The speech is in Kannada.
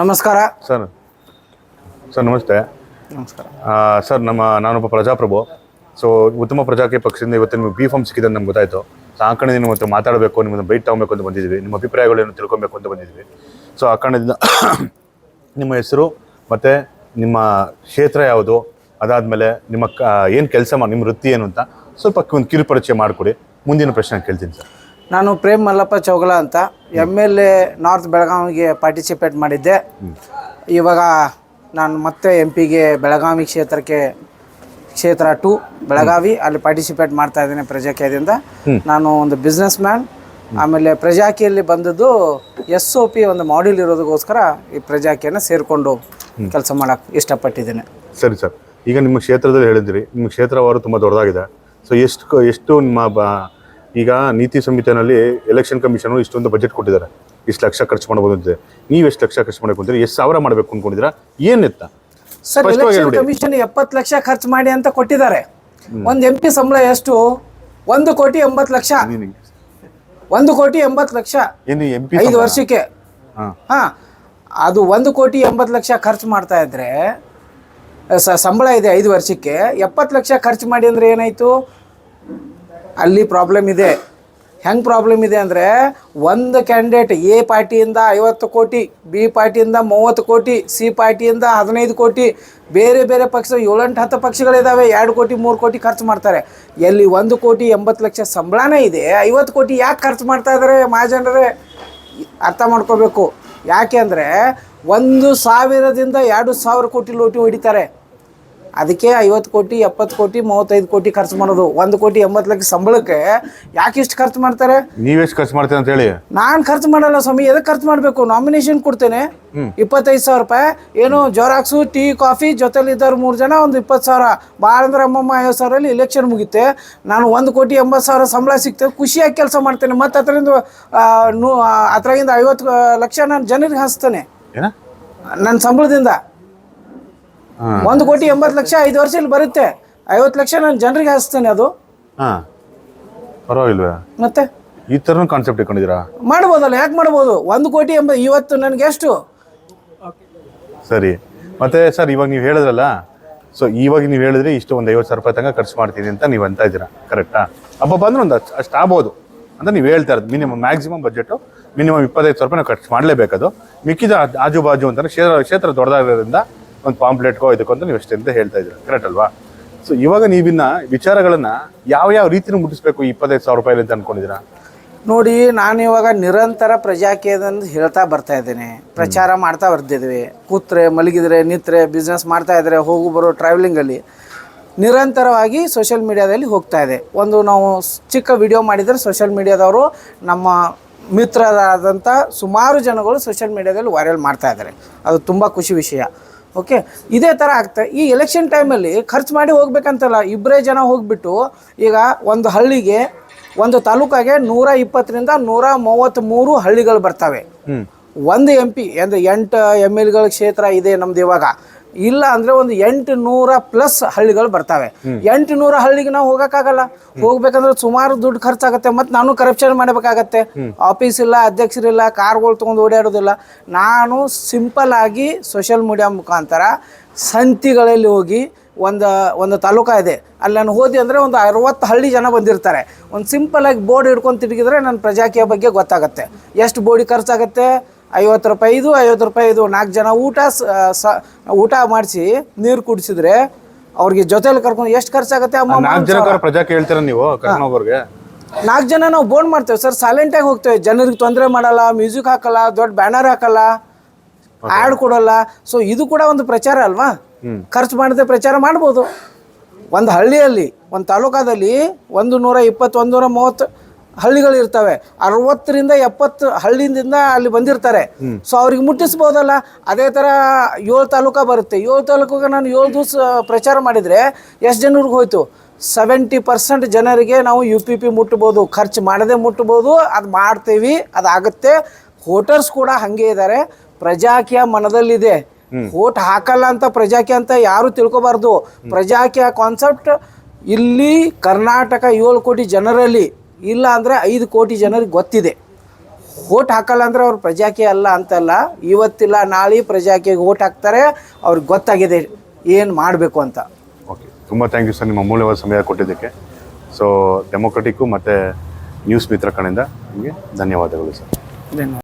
ನಮಸ್ಕಾರ. ಸರ್ ಸರ್ ನಮಸ್ತೆ. ನಮಸ್ಕಾರ. ಸರ್ ನಮ್ಮ ನಾನೊಬ್ಬ ಪ್ರಜಾಪ್ರಭು. ಸೊ ಉತ್ತಮ ಪ್ರಜಾಕೀಯ ಪಕ್ಷದಿಂದ ಇವತ್ತು ನಿಮಗೆ ಬಿ ಫಾರ್ಮ್ ಸಿಕ್ಕಿದೆ ನಮ್ಗೆ ಗೊತ್ತಾಯ್ತು. ಸೊ ಆ ಕಡೆ ನಿಮ್ಮ ಹತ್ರ ಮಾತಾಡಬೇಕು ನಿಮ್ಮನ್ನು ಬೈಟ್ ತಗೊಬೇಕು ಅಂತ ಬಂದಿದ್ದೀವಿ ನಿಮ್ಮ ಅಭಿಪ್ರಾಯಗಳೇನು ತಿಳ್ಕೊಬೇಕು ಅಂತ ಬಂದಿದ್ದೀವಿ ಸೊ ಆ ಕಾರಣದಿಂದ ನಿಮ್ಮ ಹೆಸರು ಮತ್ತು ನಿಮ್ಮ ಕ್ಷೇತ್ರ ಯಾವುದು? ಅದಾದಮೇಲೆ ನಿಮ್ಮ ಏನು ಕೆಲಸ ಮಾಡಿ ನಿಮ್ಮ ವೃತ್ತಿ ಏನು ಅಂತ ಸ್ವಲ್ಪ ಒಂದು ಕಿರುಪರಿಚಯ ಮಾಡಿಕೊಡಿ. ಮುಂದಿನ ಪ್ರಶ್ನೆ ಕೇಳ್ತೀನಿ ಸರ್. ನಾನು ಪ್ರೇಮ್ ಮಲ್ಲಪ್ಪ ಚೌಗಲ ಅಂತ ಎಂ ಎಲ್ ಎ ನಾರ್ತ್ ಬೆಳಗಾವಿಗೆ ಪಾರ್ಟಿಸಿಪೇಟ್ ಮಾಡಿದ್ದೆ. ಇವಾಗ ನಾನು ಮತ್ತೆ ಎಂ ಪಿಗೆ ಬೆಳಗಾವಿ ಕ್ಷೇತ್ರಕ್ಕೆ ಕ್ಷೇತ್ರ ಟು ಬೆಳಗಾವಿ ಅಲ್ಲಿ ಪಾರ್ಟಿಸಿಪೇಟ್ ಮಾಡ್ತಾ ಇದ್ದೀನಿ ಪ್ರಜಾಕೀಯದಿಂದ. ನಾನು ಒಂದು ಬಿಸ್ನೆಸ್ ಮ್ಯಾನ್ ಆಮೇಲೆ ಪ್ರಜಾಕಿಯಲ್ಲಿ ಬಂದದ್ದು ಎಸ್ ಒ ಪಿ ಒಂದು ಮಾಡ್ಯೂಲ್ ಇರೋದಕ್ಕೋಸ್ಕರ ಈ ಪ್ರಜಾಕಿಯನ್ನು ಸೇರಿಕೊಂಡು ಕೆಲಸ ಮಾಡೋಕ್ಕೆ ಇಷ್ಟಪಟ್ಟಿದ್ದೇನೆ. ಸರಿ ಸರ್. ಈಗ ನಿಮ್ಮ ಕ್ಷೇತ್ರದಲ್ಲಿ ಹೇಳಿದ್ರಿ ನಿಮ್ಮ ಕ್ಷೇತ್ರವಾರು ತುಂಬ ದೊಡ್ಡದಾಗಿದೆ. ಸೊ ಎಷ್ಟು ಎಷ್ಟು ನಿಮ್ಮ ಬ ಈಗ ನೀತಿ ಸಂಹಿತೆಯಲ್ಲಿ ಎಲೆಕ್ಷನ್ ಕಮಿಷನ್ ಇಷ್ಟೊಂದು ಬಜೆಟ್ ಕೊಟ್ಟಿದ್ದಾರೆ. ಇಷ್ಟು ಲಕ್ಷ ಖರ್ಚು ಮಾಡಬಹುದು ಅಂತಿದೆ. ನೀವು ಎಷ್ಟು ಲಕ್ಷ ಖರ್ಚು ಮಾಡಬೇಕು ಅಂತೀರಿ ಎಷ್ಟು ಸಾವಿರ ಮಾಡಬೇಕು ಅನ್ಕೊಂಡಿದ್ದೀರಾ? ಏನಿತ್ತ ಸರ್ ಸ್ಪಷ್ಟವಾಗಿ ಎಲೆಕ್ಷನ್ ಕಮಿಷನ್ ಎಪ್ಪತ್ತು ಲಕ್ಷ ಖರ್ಚು ಮಾಡಿ ಅಂತ ಕೊಟ್ಟಿದ್ದಾರೆ. ಒಂದು ಎಂ ಪಿ ಸಂಬಳ ಎಷ್ಟು? ಒಂದು ಕೋಟಿ ಎಂಬತ್ತು ಲಕ್ಷ. ಒಂದು ಕೋಟಿ ಎಂಬತ್ತು ಲಕ್ಷ. ಏನು ಎಂ ಪಿ ಐದು ವರ್ಷಕ್ಕೆ. ಹಾಂ. ಅದು ಒಂದು ಕೋಟಿ ಎಂಬತ್ತು ಲಕ್ಷ ಖರ್ಚು ಮಾಡ್ತಾ ಇದ್ರೆ ಸಂಬಳ ಇದೆ ಐದು ವರ್ಷಕ್ಕೆ. ಎಪ್ಪತ್ತು ಲಕ್ಷ ಖರ್ಚು ಮಾಡಿ ಅಂದ್ರೆ ಏನಾಯ್ತು? ಅಲ್ಲಿ ಪ್ರಾಬ್ಲಮ್ ಇದೆ. ಹೆಂಗೆ ಪ್ರಾಬ್ಲಮ್ ಇದೆ ಅಂದರೆ ಒಂದು ಕ್ಯಾಂಡಿಡೇಟ್ ಎ ಪಾರ್ಟಿಯಿಂದ ಐವತ್ತು ಕೋಟಿ ಬಿ ಪಾರ್ಟಿಯಿಂದ ಮೂವತ್ತು ಕೋಟಿ ಸಿ ಪಾರ್ಟಿಯಿಂದ ಹದಿನೈದು ಕೋಟಿ, ಬೇರೆ ಬೇರೆ ಪಕ್ಷ ಏಳೆಂಟು, ಹತ್ತು ಪಕ್ಷಗಳಿದ್ದಾವೆ ಎರಡು ಕೋಟಿ, ಮೂರು ಕೋಟಿ ಖರ್ಚು ಮಾಡ್ತಾರೆ. ಎಲ್ಲಿ ಒಂದು ಕೋಟಿ ಎಂಬತ್ತು ಲಕ್ಷ ಸಂಬಳನೇ ಇದೆ, ಐವತ್ತು ಕೋಟಿ ಯಾಕೆ ಖರ್ಚು ಮಾಡ್ತಾ ಇದ್ದಾರೆ ಮಹಾಜನರೇ? ಅರ್ಥ ಮಾಡ್ಕೋಬೇಕು. ಯಾಕೆ ಅಂದರೆ ಒಂದು ಸಾವಿರದಿಂದ ಎರಡು ಸಾವಿರ ಕೋಟಿ ಲೋಟಿ ಹೊಡಿತಾರೆ. ಅದಕ್ಕೆ ಐವತ್ತು ಕೋಟಿ ಎಪ್ಪತ್ತು ಕೋಟಿ ಮೂವತ್ತೈದು ಕೋಟಿ ಖರ್ಚು ಮಾಡೋದು. ಒಂದು ಕೋಟಿ ಎಂಬತ್ತು ಲಕ್ಷ ಸಂಬಳಕ್ಕೆ ಯಾಕೆ ಇಷ್ಟು ಖರ್ಚು ಮಾಡ್ತಾರೆ? ನೀವೆಷ್ಟು ಖರ್ಚು ಮಾಡ್ತೀರಿ ಅಂತ ಹೇಳಿ. ನಾನು ಖರ್ಚು ಮಾಡಲ್ಲ ಸ್ವಾಮಿ ಎದಕ್ಕೆ ಖರ್ಚು ಮಾಡಬೇಕು? ನಾಮಿನೇಷನ್ ಕೊಡ್ತೇನೆ. ಇಪ್ಪತ್ತೈದು ಸಾವಿರ ರೂಪಾಯಿ. ಏನು ಜೋರಾಕ್ಸು ಟೀ ಕಾಫಿ ಜೊತೆಲಿ ಇದ್ದವ್ರು ಮೂರು ಜನ ಒಂದು ಇಪ್ಪತ್ತು ಸಾವಿರ. ಭಾಳ ಅಂದ್ರೆ ಅಮ್ಮಮ್ಮ ಐವತ್ತು ಸಾವಿರಲ್ಲಿ ಇಲೆಕ್ಷನ್ ಮುಗಿತೆ ನಾನು ಒಂದು ಕೋಟಿ ಎಂಬತ್ತು ಸಾವಿರ ಸಂಬಳ ಸಿಗ್ತದೆ. ಖುಷಿಯಾಗಿ ಕೆಲಸ ಮಾಡ್ತೇನೆ. ಮತ್ತು ಅದರಿಂದ ನೂ ಅದರಾಗಿಂದ ಐವತ್ತು ಲಕ್ಷ ನಾನು ಜನರಿಗೆ ಹಾಸ್ತೇನೆ ಏನ? ನನ್ನ ಸಂಬಳದಿಂದ. ಒಂದು ಕೋಟಿ ಎಂಬತ್ತು ಲಕ್ಷ ಐದು ವರ್ಷದಲ್ಲಿ ಬರುತ್ತೆ. ಐವತ್ತು ಲಕ್ಷ ನಾನು ಜನರಿಗೆ ಹಾಸ್ತೇನೆ ಅದು. ಹಾಂ. ಪರವಾಗಿಲ್ವೇ? ಮತ್ತೆ? ಈ ಥರನೂ ಕಾನ್ಸೆಪ್ಟ್ ಇಟ್ಕೊಂಡಿದ್ದೀರಾ? ಮಾಡ್ಬೋದಲ್ಲ ಯಾಕೆ ಮಾಡ್ಬೋದು? ಒಂದು ಕೋಟಿ ಎಂಬ ಇವತ್ತು ನನಗೆ ಎಷ್ಟು? ಸರಿ. ಮತ್ತೆ ಸರ್ ಇವಾಗ ನೀವು ಹೇಳಿದ್ರಲ್ಲ ಸೊ ಇವಾಗ ನೀವು ಹೇಳಿದ್ರೆ ಇಷ್ಟು ಒಂದು ಐವತ್ತು ಸಾವಿರ ರೂಪಾಯಿ ತನಕ ಖರ್ಚು ಮಾಡ್ತೀನಿ ಅಂತ ನೀವು ಅಂತ ಇದ್ದೀರಾ? ಕರೆಕ್ಟಾ ಹಬ್ಬ ಬಂದ್ರೆ ಒಂದು ಅಷ್ಟು ಆಗ್ಬೋದು ಅಂತ ನೀವು ಹೇಳ್ತಾ ಇರೋದು. ಮಿನಿಮಮ್ ಮ್ಯಾಕ್ಸಿಮಮ್ ಬಜೆಟ್ ಮಿನಿಮಮ್ ಇಪ್ಪತ್ತೈದು ಸಾವಿರ ರೂಪಾಯಿ ಖರ್ಚು ಮಾಡಲೇಬೇಕು ಅದು ಮಿಕ್ಕಿದ ಆಜು ಬಾಜು ಅಂತ ಕ್ಷೇತ್ರ ಕ್ಷೇತ್ರ ದೊಡ್ಡದಾಗಿರೋದ್ರಿಂದ ಒಂದು ಪಾಂಪ್ಲೆಟ್ಗೋ ಇದಕ್ಕೋ ಅಂತ ನೀವು ಎಷ್ಟೇ ಅಂತ ಹೇಳ್ತಾ ಇದ್ದೀರಾ? ಕರೆಕ್ಟ್ ಅಲ್ವಾ? ಸೊ ಇವಾಗ ನೀವಿನ್ನ ವಿಚಾರಗಳನ್ನ ಯಾವ ಯಾವ ರೀತಿನ ಮುಟ್ಟಿಸ್ಬೇಕು ಈ ಇಪ್ಪತ್ತೈದು ಸಾವಿರ ರೂಪಾಯಿ ಅಂತ ಅನ್ಕೊಂಡಿದ್ದೀರಾ? ನೋಡಿ ನಾನು ಇವಾಗ ನಿರಂತರ ಪ್ರಜಾಕೀಯದಂದು ಹೇಳ್ತಾ ಬರ್ತಾ ಇದ್ದೇನೆ. ಪ್ರಚಾರ ಮಾಡ್ತಾ ಬರ್ತಿದ್ವಿ. ಕೂತ್ರೆ ಮಲಗಿದ್ರೆ ನಿತ್ರೆ ಬಿಸ್ನೆಸ್ ಮಾಡ್ತಾ ಇದ್ರೆ ಹೋಗು ಬರೋ ಟ್ರಾವೆಲಿಂಗಲ್ಲಿ ನಿರಂತರವಾಗಿ ಸೋಷಿಯಲ್ ಮೀಡಿಯಾದಲ್ಲಿ ಹೋಗ್ತಾ ಇದೆ. ಒಂದು ನಾವು ಚಿಕ್ಕ ವಿಡಿಯೋ ಮಾಡಿದರೆ ಸೋಷಿಯಲ್ ಮೀಡಿಯಾದವರು ನಮ್ಮ ಮಿತ್ರರಾದಂಥ ಸುಮಾರು ಜನಗಳು ಸೋಷಿಯಲ್ ಮೀಡಿಯಾದಲ್ಲಿ ವೈರಲ್ ಮಾಡ್ತಾ ಇದ್ದಾರೆ. ಅದು ತುಂಬ ಖುಷಿ ವಿಷಯ. ಓಕೆ ಇದೇ ಥರ ಆಗ್ತಾ ಈ ಎಲೆಕ್ಷನ್ ಟೈಮಲ್ಲಿ ಖರ್ಚು ಮಾಡಿ ಹೋಗ್ಬೇಕಂತಲ್ಲ ಇಬ್ಬರೇ ಜನ ಹೋಗ್ಬಿಟ್ಟು ಈಗ ಒಂದು ಹಳ್ಳಿಗೆ ಒಂದು ತಾಲೂಕಾಗೆ ನೂರ ಇಪ್ಪತ್ತರಿಂದ ನೂರ ಮೂವತ್ತ್ಮೂರು ಹಳ್ಳಿಗಳು ಬರ್ತವೆ. ಒಂದು ಎಂ ಪಿ ಅಂದರೆ ಎಂಟು ಎಂ ಎಲ್ಗಳ ಕ್ಷೇತ್ರ ಇದೆ ನಮ್ದು ಇವಾಗ. ಇಲ್ಲ ಅಂದ್ರೆ ಒಂದು ಎಂಟು ನೂರ ಪ್ಲಸ್ ಹಳ್ಳಿಗಳು ಬರ್ತವೆ. ಎಂಟು ನೂರ ಹಳ್ಳಿಗೆ ನಾವು ಹೋಗಕ್ಕಾಗಲ್ಲ. ಹೋಗ್ಬೇಕಂದ್ರೆ ಸುಮಾರು ದುಡ್ಡು ಖರ್ಚಾಗತ್ತೆ ಮತ್ತೆ ನಾನು ಕರಪ್ಷನ್ ಮಾಡಬೇಕಾಗತ್ತೆ. ಆಫೀಸ್ ಇಲ್ಲ ಅಧ್ಯಕ್ಷರಿಲ್ಲ ಕಾರ್ಗಳು ತೊಗೊಂಡು ಓಡಾಡೋದಿಲ್ಲ. ನಾನು ಸಿಂಪಲ್ ಆಗಿ ಸೋಷಿಯಲ್ ಮೀಡಿಯಾ ಮುಖಾಂತರ ಸಂತಿಗಳಲ್ಲಿ ಹೋಗಿ ಒಂದು ಒಂದು ತಾಲೂಕಾ ಇದೆ. ಅಲ್ಲಿ ನಾನು ಹೋದಿ ಅಂದರೆ ಒಂದು ಅರವತ್ತು ಹಳ್ಳಿ ಜನ ಬಂದಿರ್ತಾರೆ. ಒಂದು ಸಿಂಪಲ್ ಆಗಿ ಬೋರ್ಡ್ ಹಿಡ್ಕೊಂಡು ತಿರುಗಿದ್ರೆ ನನ್ನ ಪ್ರಜಾಕೀಯ ಬಗ್ಗೆ ಗೊತ್ತಾಗುತ್ತೆ. ಎಷ್ಟು ಬೋಡಿ ಖರ್ಚಾಗುತ್ತೆ? ಐವತ್ತು ರೂಪಾಯಿ ಇದು ಐವತ್ತು ರೂಪಾಯಿ ಇದು. ನಾಲ್ಕು ಜನ ಊಟ ಸ ಊಟ ಮಾಡಿಸಿ ನೀರು ಕುಡಿಸಿದ್ರೆ ಅವ್ರಿಗೆ ಜೊತೆಲಿ ಕರ್ಕೊಂಡು ಎಷ್ಟು ಖರ್ಚಾಗುತ್ತೆ ಅಮ್ಮ ನಾಲ್ಕು ಪ್ರಜಾ ಕೇಳ್ತೀರ ನೀವು ನಾಲ್ಕು ಜನ ನಾವು ಬೋನ್ ಮಾಡ್ತೇವೆ ಸರ್ ಸೈಲೆಂಟಾಗಿ ಹೋಗ್ತೇವೆ. ಜನರಿಗೆ ತೊಂದರೆ ಮಾಡಲ್ಲ ಮ್ಯೂಸಿಕ್ ಹಾಕಲ್ಲ ದೊಡ್ಡ ಬ್ಯಾನರ್ ಹಾಕಲ್ಲ ಆ್ಯಡ್ ಕೊಡಲ್ಲ. ಸೊ ಇದು ಕೂಡ ಒಂದು ಪ್ರಚಾರ ಅಲ್ವಾ? ಖರ್ಚು ಮಾಡದೆ ಪ್ರಚಾರ ಮಾಡ್ಬೋದು. ಒಂದು ಹಳ್ಳಿಯಲ್ಲಿ ಒಂದು ತಾಲೂಕಾದಲ್ಲಿ ಒಂದು ನೂರ ಇಪ್ಪತ್ತು ಒಂದು ನೂರ ಮೂವತ್ತು ಹಳ್ಳಿಗಳು ಇರ್ತವೆ. ಅರವತ್ತರಿಂದ ಎಪ್ಪತ್ತು ಹಳ್ಳಿಯಿಂದ ಅಲ್ಲಿ ಬಂದಿರ್ತಾರೆ. ಸೊ ಅವ್ರಿಗೆ ಮುಟ್ಟಿಸ್ಬೋದಲ್ಲ? ಅದೇ ಥರ ಏಳು ತಾಲೂಕ ಬರುತ್ತೆ. ಏಳು ತಾಲೂಕಿಗೆ ನಾನು ಏಳು ದಿವಸ ಪ್ರಚಾರ ಮಾಡಿದರೆ ಎಷ್ಟು ಜನರಿಗೆ ಹೋಯ್ತು? ಸೆವೆಂಟಿ ಪರ್ಸೆಂಟ್ ಜನರಿಗೆ ನಾವು ಯು ಪಿ ಪಿ ಮುಟ್ಬೋದು. ಖರ್ಚು ಮಾಡದೆ ಮುಟ್ಬೋದು. ಅದು ಮಾಡ್ತೀವಿ. ಅದಾಗುತ್ತೆ ವೋಟರ್ಸ್ ಕೂಡ ಹಾಗೆ ಇದ್ದಾರೆ ಪ್ರಜಾಕಿಯ ಮನದಲ್ಲಿದೆ. ವೋಟ್ ಹಾಕಲ್ಲ ಅಂತ ಪ್ರಜಾಕೀಯ ಅಂತ ಯಾರು ತಿಳ್ಕೊಬಾರ್ದು. ಪ್ರಜಾಕೀಯ ಕಾನ್ಸೆಪ್ಟ್ ಇಲ್ಲಿ ಕರ್ನಾಟಕ ಏಳು ಕೋಟಿ ಜನರಲ್ಲಿ ಇಲ್ಲ ಅಂದರೆ ಐದು ಕೋಟಿ ಜನರಿಗೆ ಗೊತ್ತಿದೆ. ಓಟ್ ಹಾಕಲ್ಲ ಅಂದ್ರೆ ಅವ್ರು ಪ್ರಜಾಕೀಯ ಅಲ್ಲ ಅಂತಲ್ಲ ಇವತ್ತಿಲ್ಲ ನಾಳೆ ಪ್ರಜಾಕೀಯಗೆ ಓಟ್ ಹಾಕ್ತಾರೆ ಅವ್ರಿಗೆ ಗೊತ್ತಾಗಿದೆ ಏನು ಮಾಡಬೇಕು ಅಂತ. ಓಕೆ ತುಂಬ ಥ್ಯಾಂಕ್ ಯು ಸರ್ ನಿಮ್ಮ ಅಮೂಲ್ಯವಾದ ಸಮಯ ಕೊಟ್ಟಿದ್ದಕ್ಕೆ. ಸೊ ಡೆಮೊಕ್ರೆಟಿಕ್ಕು ಮತ್ತು ನ್ಯೂಸ್ ಮಿತ್ರ ಕಡೆಯಿಂದ ನಿಮಗೆ ಧನ್ಯವಾದಗಳು ಸರ್ ಧನ್ಯವಾದ.